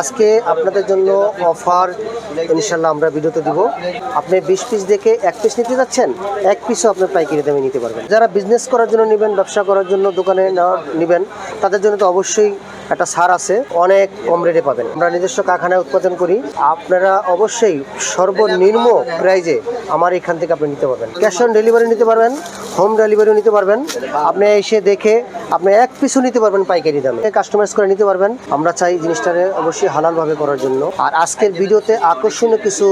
আজকে আপনাদের জন্য অফার ইনশাল্লাহ আমরা ভিডিওতে দিব। আপনি বিশ পিস দেখে এক পিস নিতে যাচ্ছেন, এক পিসও আপনার পাইকারি দামে নিতে পারবেন। যারা বিজনেস করার জন্য নেবেন, ব্যবসা করার জন্য দোকানে নেবেন, তাদের জন্য তো অবশ্যই একটা সার আছে, অনেক কম রেটে পাবেন। আমরা নিজস্ব কারখানায় উৎপাদন করি। আপনারা অবশ্যই সর্বনিম্ন প্রাইজে আমার এখান থেকে আপনি নিতে পারবেন। ক্যাশ অন ডেলিভারি নিতে পারবেন হোম ডেলিভারিও নিতে পারবেন। আপনি এসে দেখে আপনি এক পিসও নিতে পারবেন পাইকারি দামে। কাস্টমাইজ করে নিতে পারবেন। আমরা চাই জিনিসটাকে অবশ্যই হালালভাবে করার জন্য। আর আজকের ভিডিওতে আকর্ষণীয় কিছু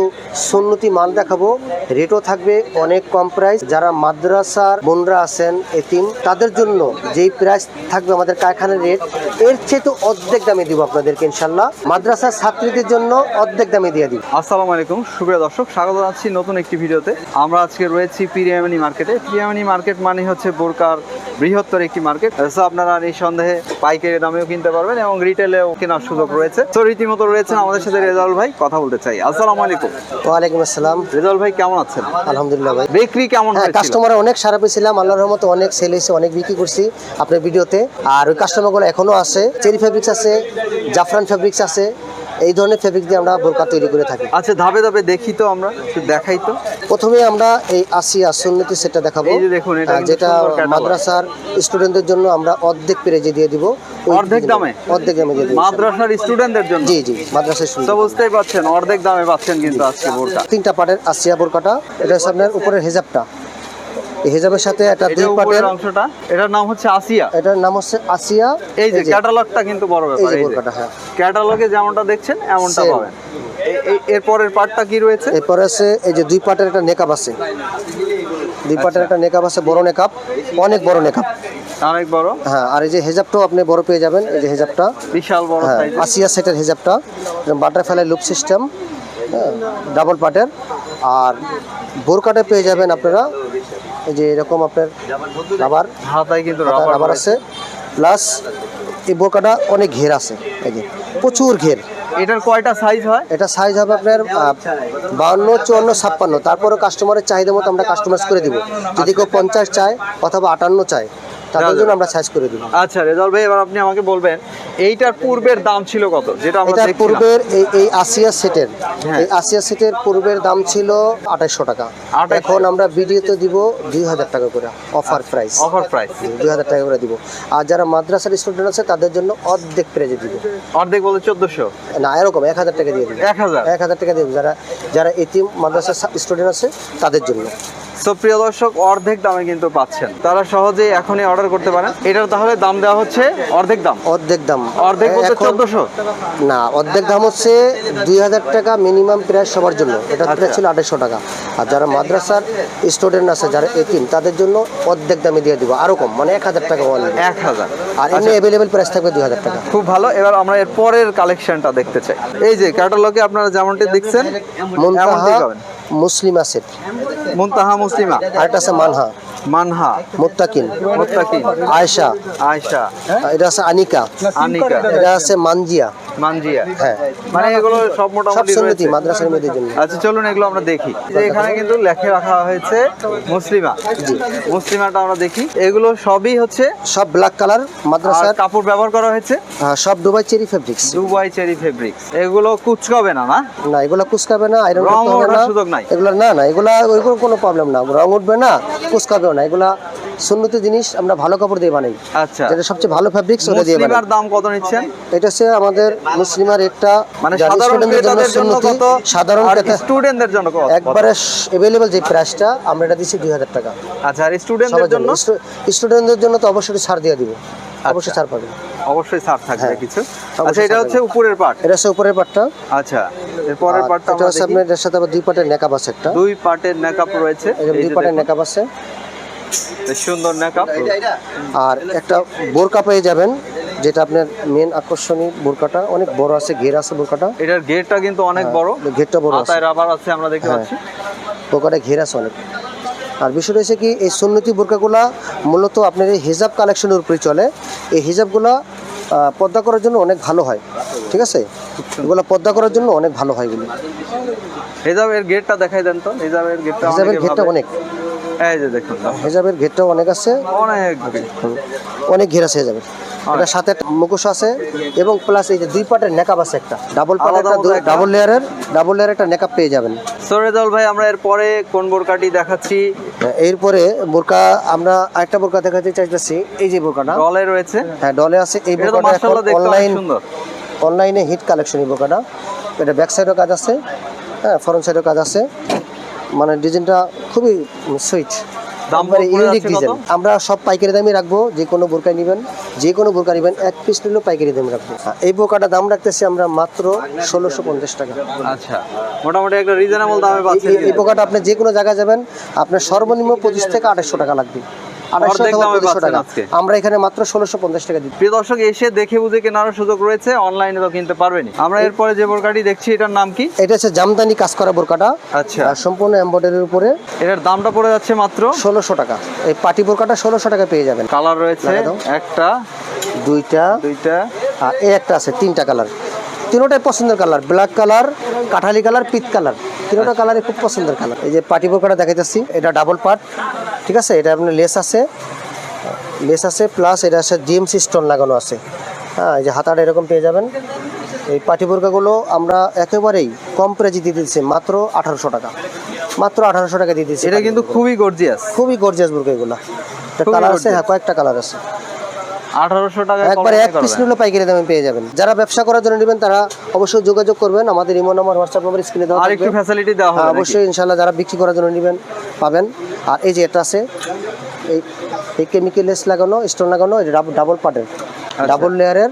সুন্নতি মাল দেখাবো। রেটও থাকবে অনেক কম প্রাইস যারা মাদ্রাসার বোনরা আছেন, এতিম, তাদের জন্য যেই প্রাইস থাকবে আমাদের কারখানার রেট এর চেয়ে তো অর্ধেক দামে দিব আপনাদেরকে ইনশাল্লাহ মাদ্রাসার ছাত্রীদের জন্য অর্ধেক দামে দিয়ে দিব। আসসালামু আলাইকুম সুপ্রিয় দর্শক স্বাগত জানাচ্ছি নতুন একটি ভিডিওতে। আমরা আজকে রয়েছি পিরিয়ামানি মার্কেটে। পিরিয়ামানি মার্কেট মানে হচ্ছে বোরকার বৃহত্তর একটি মার্কেট। আপনারা নিঃসন্দেহে পাইকারি দামেও কিনতে পারবেন এবং রিটেলেও কেনার সুযোগ রয়েছে। তো রীতিমতো রয়েছেন আমাদের সাথে রেজাউল ভাই কথা বলতে চাই। আসসালামু আলাইকুম। ওয়ালাইকুম আসসালাম। রেজাউল ভাই কেমন আছেন? আলহামদুলিল্লাহ ভাই। বিক্রি কেমন হ্যাঁ হয়েছিল? কাস্টমার অনেক সারা পেয়েছিলাম। আল্লাহর রহমতে অনেক সেল হয়েছে অনেক বিক্রি করছি আপনার ভিডিওতে। আর ওই কাস্টমারগুলো এখনও আছে। চেরি ফেব্রিক্স আছে জাফরান ফেব্রিক্স আছে এই ধরনের ফেব্রিক দিয়ে আমরা বোরকা তৈরি করে থাকি। আচ্ছা ধাপে ধাপে দেখি তো আমরা দেখাই তো। প্রথমে আমরা এই আসিয়া সুন্নতি সেটটা দেখাবো এই যে দেখুন, এটা যেটা মাদ্রাসার স্টুডেন্টদের জন্য আমরা অর্ধেক পেরেজে দিয়ে দিব অর্ধেক দামে? অর্ধেক দামে দিয়ে দিব। মাদ্রাসার স্টুডেন্টদের জন্য? জি জি মাদ্রাসার তো স্টুডেন্ট বুঝতেই পারছেন অর্ধেক দামে পাচ্ছেন কিন্তু আজকে বোরকা। তিনটা পাটের আসিয়া বোরকাটা এটা হচ্ছে আপনার উপরের হেজাবটা। হেজাবের সাথে একটা দুই পাটের। অংশটা। এটার নাম হচ্ছে আসিয়া। এটার নাম হচ্ছে আসিয়া। এই যে ক্যাটালগটা কিন্তু বড় ব্যাপার এই যে। হ্যাঁ। ক্যাটালগে যেমনটা দেখছেন এমনটা. পাবেন। এ- এ- এর পরের পার্টটা কি রয়েছে? এরপরে আছে এই যে দুই পাটের একটা নেকাব আছে। দুই পাটের একটা নেকাব আছে বড় নেকাব অনেক বড় নেকাব অনেক বড়। হ্যাঁ আর এই যে হেজাবটাও আপনি বড় পেয়ে যাবেন এই যে হেজাবটা। বিশাল বড় হ্যাঁ সাইজ আসিয়া সেটের হেজাবটা। বাটারফ্লাই লুপ সিস্টেম ডাবল পাটের। আর বোরকাটা পেয়ে যাবেন আপনারা এই যে এরকম আপনার রাবার হাতায় কিন্তু রাবার আছে। প্লাস এই বোরকাটা অনেক ঘের আছে এই যে প্রচুর ঘের। এটার কয়টা সাইজ হয়? এটা সাইজ হবে আপনার বাউন্ন চুয়ান্ন ছাপ্পান্ন। তারপরে কাস্টমারের চাহিদা মতো আমরা কাস্টমাইজ করে দিব। যদি কেউ পঞ্চাশ চায় অথবা আটান্ন চায় তাদের জন্য আমরা সাইজ করে আচ্ছা রেজাল ভাই এবার আপনি আমাকে বলবেন এইটার পূর্বের দাম ছিল কত যেটা আমরা এটার পূর্বের এই এই আসিয়া সেটের হ্যাঁ। এই আসিয়া সেটের পূর্বের দাম ছিল টাকা। এখন আমরা ভিডিওতে দিব দুই হাজার টাকা করে অফার প্রাইস অফার প্রাইস দুই হাজার টাকা করে দিব। আর যারা মাদ্রাসার স্টুডেন্ট আছে তাদের জন্য অর্ধেক প্রাইজে দিব। অর্ধেক বলতে চোদ্দশো? না এরকম এক হাজার টাকা দিয়ে দিব। এক হাজার? এক হাজার টাকা দিয়ে দিব। যারা যারা এটি মাদ্রাসার স্টুডেন্ট আছে তাদের জন্য। সো প্রিয় দর্শক অর্ধেক দামে কিন্তু পাচ্ছেন। তারা সহজেই এখনই অর্ডার করতে পারেন। এটার তাহলে দাম দেওয়া হচ্ছে অর্ধেক দাম। অর্ধেক দাম। অর্ধেক বলতে এখন- চোদ্দশো। না অর্ধেক দাম হচ্ছে দুই হাজার টাকা মিনিমাম প্রাইস সবার জন্য। এটা প্রাইস আচ্ছা। ছিল আড়াইশো টাকা। আর যারা মাদ্রাসার স্টুডেন্ট আছে যারা এতিম তাদের জন্য অর্ধেক দামে দিয়ে দিব। আরও কম মানে এক হাজার টাকা অনলি এক হাজার। আর এমনি অ্যাভেলেবেল প্রাইস থাকবে দুই হাজার টাকা। খুব ভালো। এবার আমরা এর পরের কালেকশনটা দেখতে চাই। এই যে ক্যাটালগে আপনারা যেমনটি দেখছেন মুনতাহা মুসলিমা সেট। মুনতাহা মুসলিমা আরেকটা আছে মানহা। মানহা। মুত্তাকিন মোত্তাকি আয়েশা। আয়শা। এটা আছে আনিকা। আনিকা। এটা আছে মানজিয়া। মানজিয়া। হ্যাঁ। মানে এগুলো সব সব মোটামুটি সুন্নতি মাদ্রাসার মেয়েদের জন্য আচ্ছা চলুন এগুলো আমরা দেখি। যে এখানে কিন্তু লেখে রাখা হয়েছে মুসলিমা। জি। মুসলিমাটা আমরা দেখি। এগুলো সবই হচ্ছে সব ব্ল্যাক কালার মাদ্রাসার। কাপড় ব্যবহার করা হয়েছে? আহ, সব Dubai cherry fabrics Dubai cherry fabrics এগুলো কুচকাবে না না? না এগুলো কুচকাবে না আয়রন করতে হবে না। সুযোগ নাই? এগুলো না না এগুলা ওইগুলো কোনো প্রবলেম না। রং উঠবে না কুচকাবেও না এগুলা সুন্নতি জিনিস আমরা ভালো কাপড় দিয়ে বানাই। আচ্ছা। যেটা সবচেয়ে ভালো ফেব্রিক্স ওটা দিয়ে বানাই। দাম কত নিচ্ছেন এটা হচ্ছে আমাদের মুসলিমার একটা মানে সাধারণ স্টুডেন্টদের জন্য ক্রেতাদের জন্য কত? সাধারণ স্টুডেন্টদের জন্য কত? একবারে এভেলেবল যে প্রাইসটা আমরা এটা দিচ্ছি দুই হাজার টাকা। আচ্ছা আর স্টুডেন্টদের জন্য? স্টুডেন্টদের জন্য তো অবশ্যই ছাড় দিয়ে দিব। অবশ্যই ছাড় পাবেন। অবশ্যই ছাড় থাকবে হ্যাঁ, কিছু। আচ্ছা এটা হচ্ছে উপরের পার্ট এটা হচ্ছে উপরের পাটটা আচ্ছা এর পরের পার্টটা এটা হচ্ছে আপনার এটার সাথে আবার দুই পার্টের নেকাব আছে একটা। দুই পার্টের নেকআপ রয়েছে। দুই যে পাটের নেকাব আছে। সুন্দর নেকআপ আর একটা বোরকা পেয়ে যাবেন যেটা আপনার মেন আকর্ষণীয় বোরকাটা। অনেক বড় আছে ঘের আছে বোরকাটা। এটার গেটটা কিন্তু অনেক বড়। ঘেরটা বড় আছে। রাবার আছে আমরা দেখতে হ্যাঁ। পাচ্ছি। বোরকাটা ঘের আছে অনেক। আর বিষয়টা হচ্ছে কি এই সুন্নতি বোরকাগুলা মূলত আপনার এই হিজাব কালেকশনের উপরে চলে। এই হিজাবগুলা পর্দা করার জন্য অনেক ভালো হয়। ঠিক আছে? এগুলো পর্দা করার জন্য অনেক ভালো হয় এগুলো। হেজাবের গেটটা দেখাই দেন তো। হেজাবের গেটটা হিজাবের ঘেরটা ভাবে- অনেক। এই যে দেখুন। হেজাবের ঘেরটাও অনেক আছে। অনেক অনেক ঘের আছে হেজাবের। এটার সাথে মুখোশ আছে এবং প্লাস এই যে দুই পাটের নেকাব আছে একটা। ডাবল পাট একটা ডাবল লেয়ারের ডাবল লেয়ারের একটা নেকাব পেয়ে যাবেন। সো রেজাউল ভাই আমরা এরপরে কোন বোরকাটি দেখাচ্ছি? এরপরে বোরকা আমরা আরেকটা বোরকা দেখাতে চাইতেছি। এই যে বোরকাটা। ডলে রয়েছে। হ্যাঁ ডলে আছে। এই এটা বোরকাটা এখন অনলাইন অনলাইনে হিট কালেকশন এই বোরকাটা। এটা ব্যাক সাইডেও কাজ আছে। হ্যাঁ ফ্রন্ট সাইডেও কাজ আছে। মানে ডিজাইনটা খুবই সুইট। দাম ইউনিক ডিজাইন। আমরা সব পাইকারি দামে রাখব যে কোনো বোরকা নেবেন যে কোনো বোরকা নেবেন এক পিস নিলেও পাইকারি দামে রাখব। এই বোরকাটা দাম রাখতেছি আমরা মাত্র ষোলোশো পঞ্চাশ টাকা। আচ্ছা মোটামুটি একটা রিজনেবল দামে এই- পাচ্ছেন এই- এই বোরকাটা আপনি যে কোনো জায়গায় যাবেন আপনার সর্বনিম্ন পঁচিশ থেকে আঠাশশো টাকা লাগবে। আমরা এখানে মাত্র ষোলোশো পঞ্চাশ টাকা দিচ্ছি। প্রিয় দর্শক এসে দেখে বুঝে কেনারও সুযোগ রয়েছে অনলাইনে তো কিনতে পারবেনি আমরা এরপরে যে বোরকাটি দেখছি এটার নাম কি? এটা হচ্ছে জামদানি কাজ করা বোরকাটা। আচ্ছা। সম্পূর্ণ এম্বয়ডারির উপরে এটার দামটা পড়ে যাচ্ছে মাত্র? ষোলোশো টাকা। এই পাটি বোরকাটা ষোলোশো টাকা পেয়ে যাবেন। কালার রয়েছে একটা দুইটা দুইটা। আর এই একটা আছে তিনটা কালার। তিনোটাই পছন্দের কালার। ব্ল্যাক কালার কাঠালি কালার পিত কালার। তিনোটা কালারই খুব পছন্দের কালার। এই যে পাটি বোরকাটা দেখাইতেছি এটা ডাবল পার্ট ঠিক আছে? এটা আপনার লেস আছে। লেস আছে প্লাস এটা আছে জিএমসি স্টোন লাগানো আছে। হ্যাঁ এই যে হাতাটা এরকম পেয়ে যাবেন। এই পাটি বোরকাগুলো আমরা একেবারেই কম প্রাইজে দিয়ে দিচ্ছি মাত্র আঠারোশো টাকা। মাত্র আঠারোশো টাকা দিয়ে দিচ্ছি এটা কিন্তু খুবই গর্জিয়াস খুবই গর্জিয়াস বোরকা এগুলো কালার আছে হ্যাঁ কয়েকটা কালার আছে। আঠারোশো টাকা একবার এক পিস নিলে পাইকারি দামে পেয়ে যাবেন। যারা ব্যবসা করার জন্য নেবেন তারা অবশ্যই যোগাযোগ করবেন। আমাদের ইমো নাম্বার হোয়াটসঅ্যাপ নাম্বার স্ক্রিনে দেওয়া আর একটু ফ্যাসিলিটি দেওয়া হ্যাঁ, হবে অবশ্যই যারা বিক্রি করার জন্য নেবেন পাবেন। আর এই যে এটা আছে এই এই লাগানো স্টোন লাগানো ডাবল। ডাবল লেয়ারের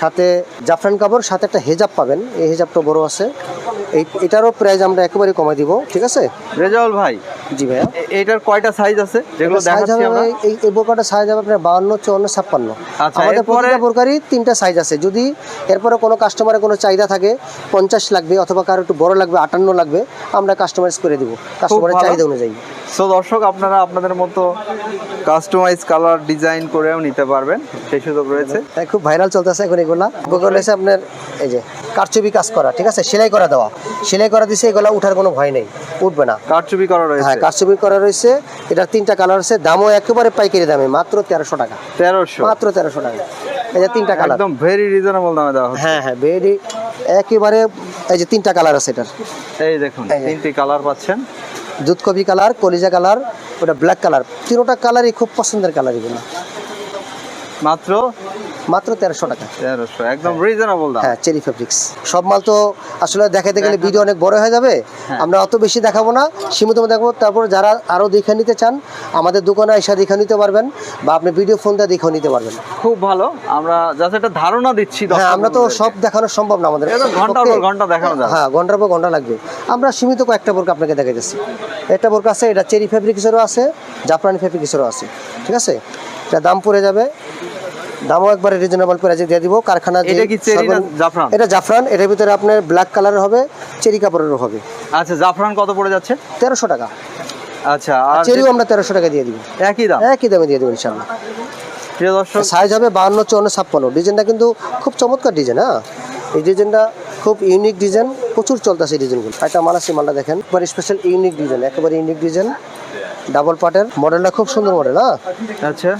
সাথে জাফরান কাপড় সাথে একটা হেজাব পাবেন। এই হেজাবটা বড় আছে। এটারও প্রাইস আমরা একেবারে কমাই দিব ঠিক আছে? রেজাউল ভাই জি ভাইয়া। এটার কয়টা সাইজ আছে? যেগুলো দেখাচ্ছি আমরা। এই এই বোরকাটা সাইজ হবে আপনার বাউন্ন চুয়ান্ন ছাপ্পান্ন। আচ্ছা, আমাদের প্রতিটা বোরকারই তিনটা সাইজ আছে। যদি এরপরে কোনো কাস্টমারের কোনো চাহিদা থাকে পঞ্চাশ লাগবে অথবা কারও একটু বড় লাগবে আটান্ন লাগবে আমরা কাস্টমাইজ করে দিব। কাস্টমারের চাহিদা অনুযায়ী। সো দর্শক আপনারা আপনাদের মতো কাস্টমাইজ কালার ডিজাইন করেও নিতে পারবেন। সেই সুযোগ রয়েছে। তাই খুব ভাইরাল চলতেছে এখন এগুলা। হচ্ছে আপনার এই যে কারচুপি কাজ করা ঠিক আছে? সেলাই করা দেওয়া। সেলাই করা দিছে এগুলা উঠার কোনো ভয় নেই। উঠবে না। কারচুপি করা রয়েছে। হ্যাঁ কারচুপি করা রয়েছে। এটার তিনটা কালার আছে। দামও একেবারে পাইকারি দামে মাত্র তেরোশো টাকা। তেরোশো। মাত্র তেরোশো টাকা। এই যে তিনটা কালার একদম ভেরি রিজনেবল দামে দেওয়া হ্যাঁ হ্যাঁ ভেরি একেবারে এই যে তিনটা কালার আছে এটার। এই দেখুন। তিনটি কালার পাচ্ছেন। দুধ কপি কালার কলিজা কালার ওটা ব্ল্যাক কালার। তিনোটা কালারই খুব পছন্দের কালার এগুলো। মাত্র? মাত্র তেরোশো টাকা। তেরোশো একদম রিজনেবল দাম। হ্যাঁ চেরি ফেব্রিক্স সব মাল তো আসলে দেখাতে গেলে ভিডিও অনেক বড় হয়ে যাবে। আমরা অত বেশি দেখাবো না। সীমিত দেখাবো। তারপর যারা আরও দেখে নিতে চান আমাদের দোকানে এসে দেখে নিতে পারবেন বা আপনি ভিডিও ফোন দিয়ে দেখেও নিতে পারবেন। খুব ভালো। আমরা জাস্ট একটা ধারণা দিচ্ছি হ্যাঁ আমরা তো সব দেখানো সম্ভব না আমাদের। ঘণ্টার পর ঘণ্টা দেখানো যাবে। হ্যাঁ ঘণ্টার পর ঘণ্টা লাগবে। আমরা সীমিত কয়েকটা বোরকা আপনাকে দেখাইতেছি একটা বোরকা আছে এটা চেরি ফেব্রিক্সেরও আছে জাপানি ফেব্রিক্সেরও আছে। ঠিক আছে? এটা দাম পড়ে যাবে। দামও একবারে রিজনেবল প্রাইসে দিয়ে দিব। কারখানা এটা কি চেরি না জাফরান? এটা জাফরান। এটার ভিতরে আপনার ব্ল্যাক কালারের হবে চেরি কাপড়েরও হবে। আচ্ছা জাফরান কত পড়ে যাচ্ছে? তেরোশো টাকা। আচ্ছা আর চেরিও আমরা তেরোশো টাকা দিয়ে দিব। একই দাম? একই দামে দিয়ে দেবো ইনশাল্লাহ প্রিয় দর্শক সাইজ হবে বাহান্ন চুয়ান্ন ছাপ্পান্ন। ডিজাইনটা কিন্তু খুব চমৎকার ডিজাইন হ্যাঁ? এই ডিজাইনটা খুব ইউনিক ডিজাইন। প্রচুর চলতেছে ডিজাইনগুলো। একটা মাল মালটা দেখেন স্পেশাল ইউনিক ডিজাইন একেবারে ইউনিক ডিজাইন। ডাবল পার্টের মডেলটা খুব সুন্দর মডেল হ্যাঁ? আচ্ছা।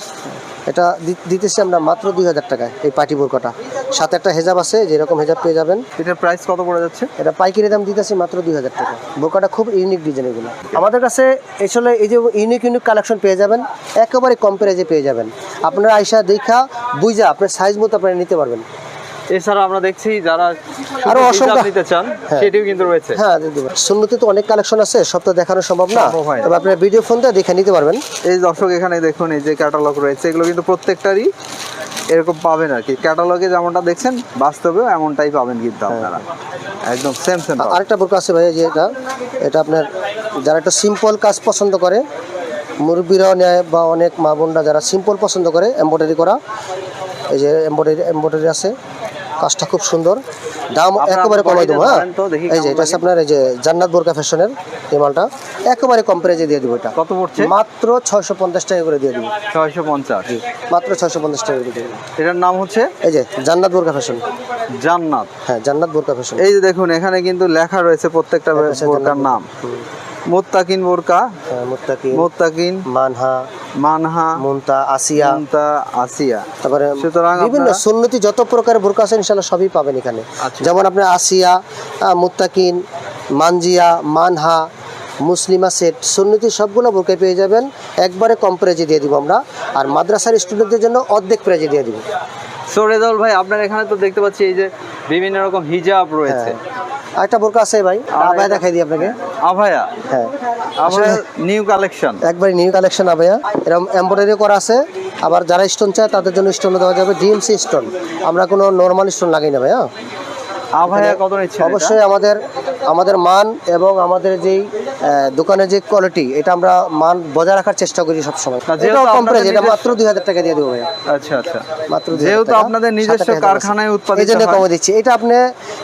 এটা দিতেছি আমরা মাত্র দুই হাজার টাকায় এই পার্টি বোরকাটা সাথে একটা হেজাব আছে যেরকম হেজাব পেয়ে যাবেন। এটার প্রাইস কত পড়ে যাচ্ছে? এটা পাইকারি দাম দিতেছি মাত্র দুই হাজার টাকা। বোরকাটা খুব ইউনিক ডিজাইন এগুলো। আমাদের কাছে আসলে এই যে ইউনিক ইউনিক কালেকশন পেয়ে যাবেন একেবারে কম প্রাইজে পেয়ে যাবেন। আপনারা আইসা দেখা বুঝা আপনার সাইজ মতো আপনারা নিতে পারবেন। এছাড়া আমরা দেখছি যারা আরও শুধু অসংখ্য- নিতে চান হ্যাঁ। সেটিও কিন্তু রয়েছে। হ্যাঁ তো অনেক কালেকশন আছে সব তো দেখানো সম্ভব না। তবে আপনার ভিডিও ফোন দিয়ে দেখে নিতে পারবেন। এই দর্শক এখানে দেখুন এই যে ক্যাটালগ রয়েছে এগুলো কিন্তু প্রত্যেকটারই এরকম পাবেন আর কি। ক্যাটালগে যেমনটা দেখছেন বাস্তবেও এমনটাই পাবেন কিন্তু আপনারা। একদম সেম সেম আরেকটা বুক আছে ভাই যে এটা এটা আপনার যারা একটা সিম্পল কাজ পছন্দ করে মুরব্বীরাও নেয় বা অনেক মা বোনরা যারা সিম্পল পছন্দ করে এম্ব্রয়ডারি করা এই যে এম্ব্রয়ডারি এম্ব্রয়ডারি আছে কাজটা খুব সুন্দর। দাম একেবারে কমাই দেবো হ্যাঁ? এই যে এটা আপনার এই যে জান্নাত বোরকা ফ্যাশনের এই মালটা। একেবারে কম প্রাইজে দিয়ে দেবো এটা। কত পড়ছে? মাত্র ছয়শো পঞ্চাশ টাকা করে দিয়ে দেবো। ছয়শো পঞ্চাশ। মাত্র ছয়শো পঞ্চাশ টাকা করে দিয়ে দেবো। এটার নাম হচ্ছে? এই যে জান্নাত বোরকা ফ্যাশন। জান্নাত। হ্যাঁ জান্নাত বোরকা ফ্যাশন। এই যে দেখুন এখানে কিন্তু লেখা রয়েছে প্রত্যেকটা বোরকার নাম। মোত্তাকিন বোরকা। হ্যাঁ, মুত্তাকিন। মোত্তাকিন। মানহা। মানহা। মুনতা আসিয়া। মুনতা আসিয়া। তারপরে সুতরাং বিভিন্ন সুন্নতি যত প্রকারের বোরকা আছে ইনশাল্লাহ সবই পাবেন এখানে। আচ্ছা। যেমন আপনার আসিয়া মুত্তাকিন মানজিয়া মানহা মুসলিমা সেট সুন্নতি সবগুলো বোরকায় পেয়ে যাবেন। একবারে কম প্রাইজে দিয়ে দিব আমরা। আর মাদ্রাসার স্টুডেন্টদের জন্য অর্ধেক প্রাইজে দিয়ে দিব। সো রেজাউল ভাই আপনার এখানে তো দেখতে পাচ্ছি এই যে বিভিন্ন রকম হিজাব রয়েছে। আরেকটা বোরকা আছে ভাই আবায়া দেখাই দিই আপনাকে। আভায়া? হ্যাঁ। আভায়া নিউ কালেকশন একবারে নিউ কালেকশন আবায়া এরকম এমব্রয়ডারি করা আছে। আবার যারা স্টোন চায় তাদের জন্য স্টোন দেওয়া যাবে। ডিএমসি স্টোন আমরা কোনো নর্মাল স্টোন লাগাই না ভাই হ্যাঁ আভায়া কত নিচ্ছে অবশ্যই আমাদের আমাদের মান এবং আমাদের যেই দোকানের যে কোয়ালিটি এটা আমরা মান বজায় রাখার চেষ্টা করি সবসময়। এটাও কম প্রাইস এটা মাত্র দুই হাজার টাকা দিয়ে দেবো ভাইয়া। আচ্ছা আচ্ছা। মাত্র 2000 যেহেতু আপনাদের নিজস্ব কারখানায় উৎপাদিত এই জন্য কমে দিচ্ছি। এটা আপনি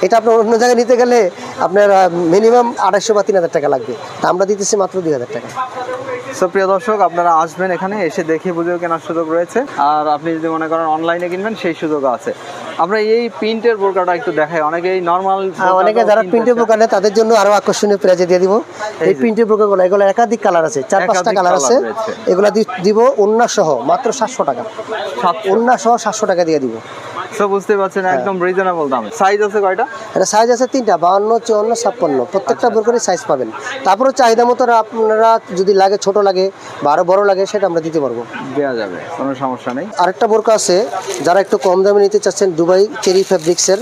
এটা আপনার অন্য জায়গায় নিতে গেলে আপনার মিনিমাম আড়াইশো বা তিন হাজার টাকা লাগবে। তা আমরা দিতেছি মাত্র দুই হাজার টাকা। সো প্রিয় দর্শক আপনারা আসবেন এখানে এসে দেখে বুঝেও কেনার সুযোগ রয়েছে। আর আপনি যদি মনে করেন অনলাইনে কিনবেন সেই সুযোগও আছে। আমরা এই প্রিন্টের বোরকাটা একটু দেখাই। অনেকে এই নর্মাল অনেকে যারা প্রিন্টের দোকানে তাদের জন্য আরও আকর্ষণীয় প্রাইজে দিয়ে দিব। এই প্রিন্টেরগুলো এগুলো একাধিক কালার আছে চার পাঁচটা কালার আছে। এগুলা দিব অন্য সহ মাত্র সাতশো টাকা। অন্য সহ সাতশো টাকা দিয়ে দিব। সো বুঝতে পারছেন হ্যাঁ। একদম রিজনেবল দামে। সাইজ আছে কয়টা? এটা সাইজ আছে তিনটা বাউন্ন চুয়ান্ন ছাপ্পান্ন। প্রত্যেকটা আচ্ছা। বোরকারই সাইজ পাবেন। তারপরে চাহিদা মতো আপনারা যদি লাগে ছোট লাগে বা আরও বড় লাগে সেটা আমরা দিতে পারব। দেওয়া যাবে কোনো সমস্যা নেই। আরেকটা বোরকা আছে যারা একটু কম দামে নিতে চাচ্ছেন দুবাই চেরি ফ্যাব্রিক্সের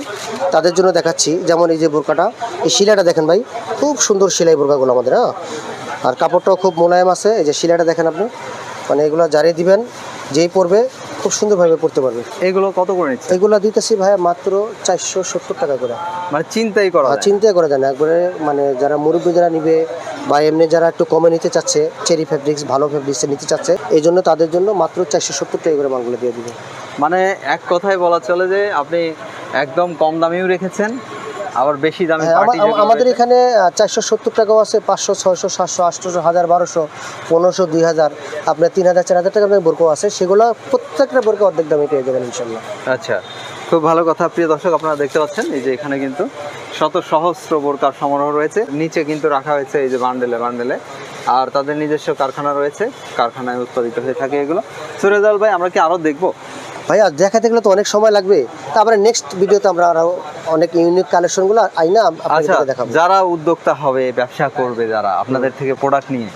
তাদের জন্য দেখাচ্ছি। যেমন এই যে বোরকাটা এই শিলাটা দেখেন ভাই খুব সুন্দর সেলাই বোরকাগুলো আমাদের হ্যাঁ? আর কাপড়টাও খুব মোলায়েম আছে এই যে শিলাটা দেখেন আপনি। মানে এগুলো জারিয়ে দিবেন যেই পরবে খুব সুন্দরভাবে পড়তে পারবে। এগুলো কত করে নিচ্ছে? এগুলো দিতেছি ভাইয়া মাত্র চারশো সত্তর টাকা করে। মানে চিন্তাই করা চিন্তাই করা যায় না। একবারে মানে যারা মুরব্বী যারা নিবে বা এমনি যারা একটু কমে নিতে চাচ্ছে চেরি ফেব্রিক্স ভালো ফ্যাব্রিক্স নিতে চাচ্ছে এই জন্য তাদের জন্য মাত্র চারশো সত্তর টাকা করে মালগুলো দিয়ে দিবে। মানে এক কথায় বলা চলে যে আপনি একদম কম দামেও রেখেছেন আবার বেশি দামে হ্যাঁ, আমাদের এখানে চারশো সত্তর টাকাও আছে পাঁচশো ছয়শো সাতশো আটশোশো হাজার বারোশো পনেরোশো দুই হাজার। আপনার তিন হাজার চার হাজার টাকা দামের বোরকো আছে সেগুলো প্রত্যেকটা বোরকো অর্ধেক দামে পেয়ে যাবেন ইনশাল্লাহ আচ্ছা খুব ভালো কথা। প্রিয় দর্শক আপনারা দেখতে পাচ্ছেন এই যে এখানে কিন্তু শত সহস্র বোরকার সমারোহ রয়েছে। নিচে কিন্তু রাখা হয়েছে এই যে বান্ডেলে বান্ডেলে। আর তাদের নিজস্ব কারখানা রয়েছে কারখানায় উৎপাদিত হয়ে থাকে এগুলো। সুরেজাল ভাই আমরা কি আরও দেখব? ভাইয়া দেখাতে গেলে তো অনেক সময় লাগবে। তারপরে নেক্সট ভিডিওতে আমরা আরও অনেক ইউনিক কালেকশনগুলো আইনা আচ্ছা আপনাদের দেখাবো। যারা উদ্যোক্তা হবে ব্যবসা করবে যারা আপনাদের থেকে প্রোডাক্ট নিয়ে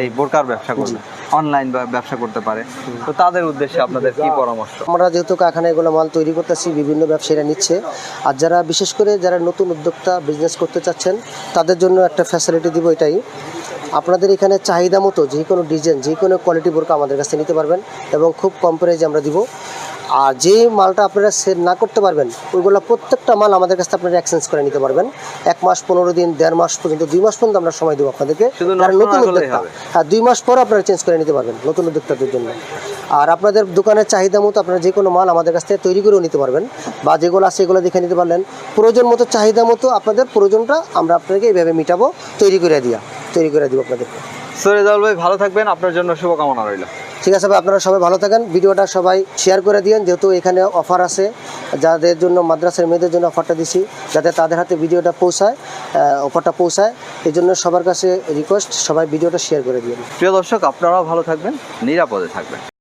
এই বোরকার ব্যবসা করবে অনলাইন ব্যবসা করতে পারে। তো তাদের উদ্দেশ্যে আপনাদের কি পরামর্শ? আমরা যেহেতু কারখানায় এগুলো মাল তৈরি করতেছি বিভিন্ন ব্যবসায়ীরা নিচ্ছে। আর যারা বিশেষ করে যারা নতুন উদ্যোক্তা বিজনেস করতে চাচ্ছেন তাদের জন্য একটা ফ্যাসিলিটি দিব এটাই। আপনাদের এখানে চাহিদা মতো যে কোনো ডিজাইন যে কোনো কোয়ালিটি বোরকা আমাদের কাছে নিতে পারবেন এবং খুব কম প্রাইজে আমরা দিব। আর যে মালটা আপনারা সেল না করতে পারবেন ওইগুলো প্রত্যেকটা মাল আমাদের কাছে আপনারা এক্সচেঞ্জ করে নিতে পারবেন। এক মাস পনেরো দিন দেড় মাস পর্যন্ত দুই মাস পর্যন্ত আমরা সময় দেবো আপনাদেরকে। না নতুন উদ্যোক্তা। হ্যাঁ দুই মাস পর আপনারা চেঞ্জ করে নিতে পারবেন নতুন উদ্যোক্তাদের জন্য। আর আপনাদের দোকানের চাহিদা মতো আপনারা যে কোনো মাল আমাদের কাছ থেকে তৈরি করেও নিতে পারবেন বা যেগুলো আছে এগুলো দেখে নিতে পারলেন। প্রয়োজন মতো চাহিদা মতো আপনাদের প্রয়োজনটা আমরা আপনাকে এইভাবে মিটাবো তৈরি করে দিয়া। তৈরি করে দিব আপনাদেরকে। সুরেজাল ভাই ভালো থাকবেন। আপনার জন্য শুভকামনা রইল। ঠিক আছে ভাই আপনারা সবাই ভালো থাকেন। ভিডিওটা সবাই শেয়ার করে দিন যেহেতু এখানে অফার আছে। যাদের জন্য মাদ্রাসার মেয়েদের জন্য অফারটা দিছি যাতে তাদের হাতে ভিডিওটা পৌঁছায় অফারটা পৌঁছায়। এই জন্য সবার কাছে রিকোয়েস্ট সবাই ভিডিওটা শেয়ার করে দিন প্রিয় দর্শক আপনারাও ভালো থাকবেন নিরাপদে থাকবেন।